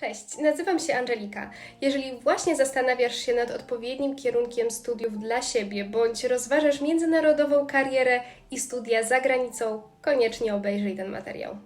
Cześć, nazywam się Angelika. Jeżeli właśnie zastanawiasz się nad odpowiednim kierunkiem studiów dla siebie, bądź rozważasz międzynarodową karierę i studia za granicą, koniecznie obejrzyj ten materiał.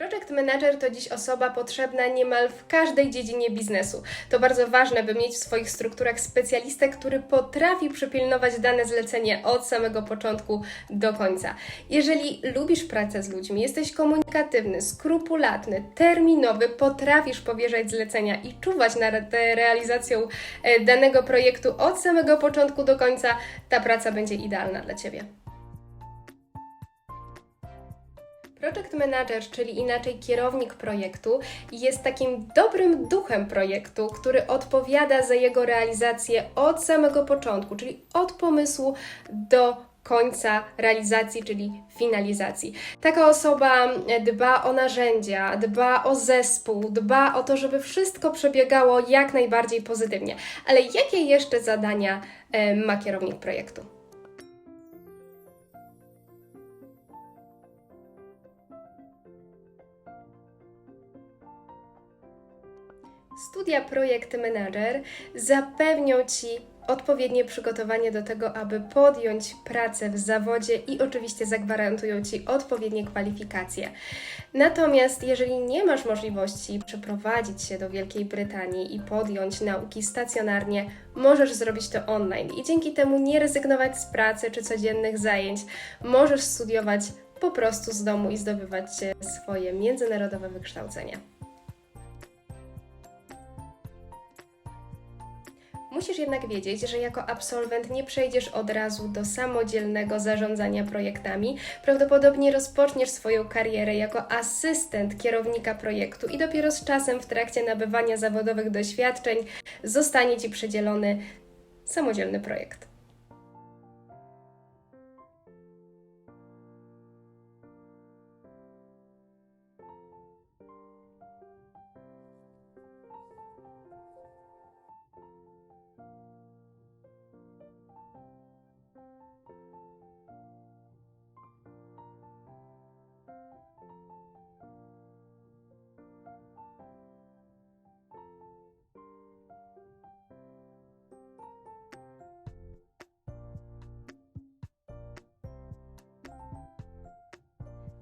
Project Manager to dziś osoba potrzebna niemal w każdej dziedzinie biznesu. To bardzo ważne, by mieć w swoich strukturach specjalistę, który potrafi przypilnować dane zlecenie od samego początku do końca. Jeżeli lubisz pracę z ludźmi, jesteś komunikatywny, skrupulatny, terminowy, potrafisz powierzać zlecenia i czuwać nad realizacją e, danego projektu od samego początku do końca, ta praca będzie idealna dla Ciebie. Project Manager, czyli inaczej kierownik projektu, jest takim dobrym duchem projektu, który odpowiada za jego realizację od samego początku, czyli od pomysłu do końca realizacji, czyli finalizacji. Taka osoba dba o narzędzia, dba o zespół, dba o to, żeby wszystko przebiegało jak najbardziej pozytywnie. Ale jakie jeszcze zadania e, ma kierownik projektu? Studia Projekt Manager zapewnią Ci odpowiednie przygotowanie do tego, aby podjąć pracę w zawodzie i oczywiście zagwarantują Ci odpowiednie kwalifikacje. Natomiast jeżeli nie masz możliwości przeprowadzić się do Wielkiej Brytanii i podjąć nauki stacjonarnie, możesz zrobić to online i dzięki temu nie rezygnować z pracy czy codziennych zajęć. Możesz studiować po prostu z domu i zdobywać swoje międzynarodowe wykształcenie. Musisz jednak wiedzieć, że jako absolwent nie przejdziesz od razu do samodzielnego zarządzania projektami. Prawdopodobnie rozpoczniesz swoją karierę jako asystent kierownika projektu i dopiero z czasem w trakcie nabywania zawodowych doświadczeń zostanie Ci przydzielony samodzielny projekt.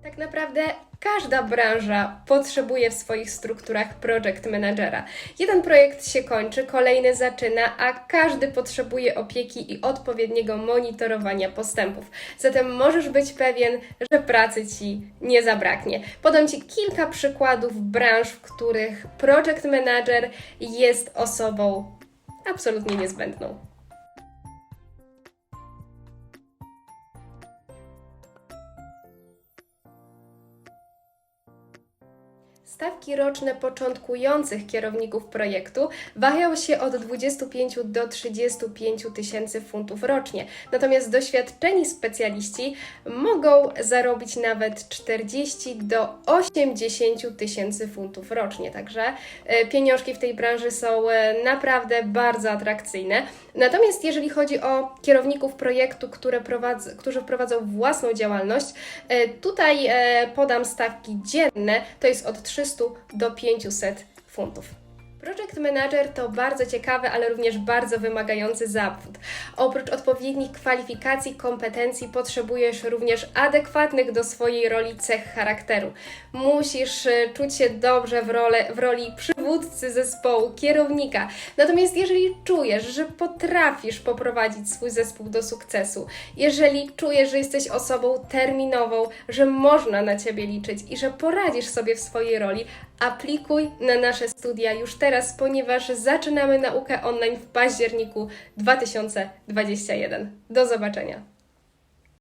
Tak naprawdę każda branża potrzebuje w swoich strukturach project managera. Jeden projekt się kończy, kolejny zaczyna, a każdy potrzebuje opieki i odpowiedniego monitorowania postępów. Zatem możesz być pewien, że pracy ci nie zabraknie. Podam ci kilka przykładów branż, w których project manager jest osobą absolutnie niezbędną. Stawki roczne początkujących kierowników projektu wahają się od 25 do 35 tysięcy funtów rocznie, natomiast doświadczeni specjaliści mogą zarobić nawet 40 do 80 tysięcy funtów rocznie, także e, pieniążki w tej branży są e, naprawdę bardzo atrakcyjne. Natomiast jeżeli chodzi o kierowników projektu, które prowadz, którzy prowadzą własną działalność, e, tutaj podam stawki dzienne, to jest od 300 do 500 funtów. Project Manager to bardzo ciekawy, ale również bardzo wymagający zawód. Oprócz odpowiednich kwalifikacji, kompetencji, potrzebujesz również adekwatnych do swojej roli cech charakteru. Musisz e, czuć się dobrze w, role, w roli przywódcy zespołu, kierownika. Natomiast jeżeli czujesz, że potrafisz poprowadzić swój zespół do sukcesu, jeżeli czujesz, że jesteś osobą terminową, że można na ciebie liczyć i że poradzisz sobie w swojej roli, aplikuj na nasze studia już teraz, ponieważ zaczynamy naukę online w październiku 2021. Do zobaczenia.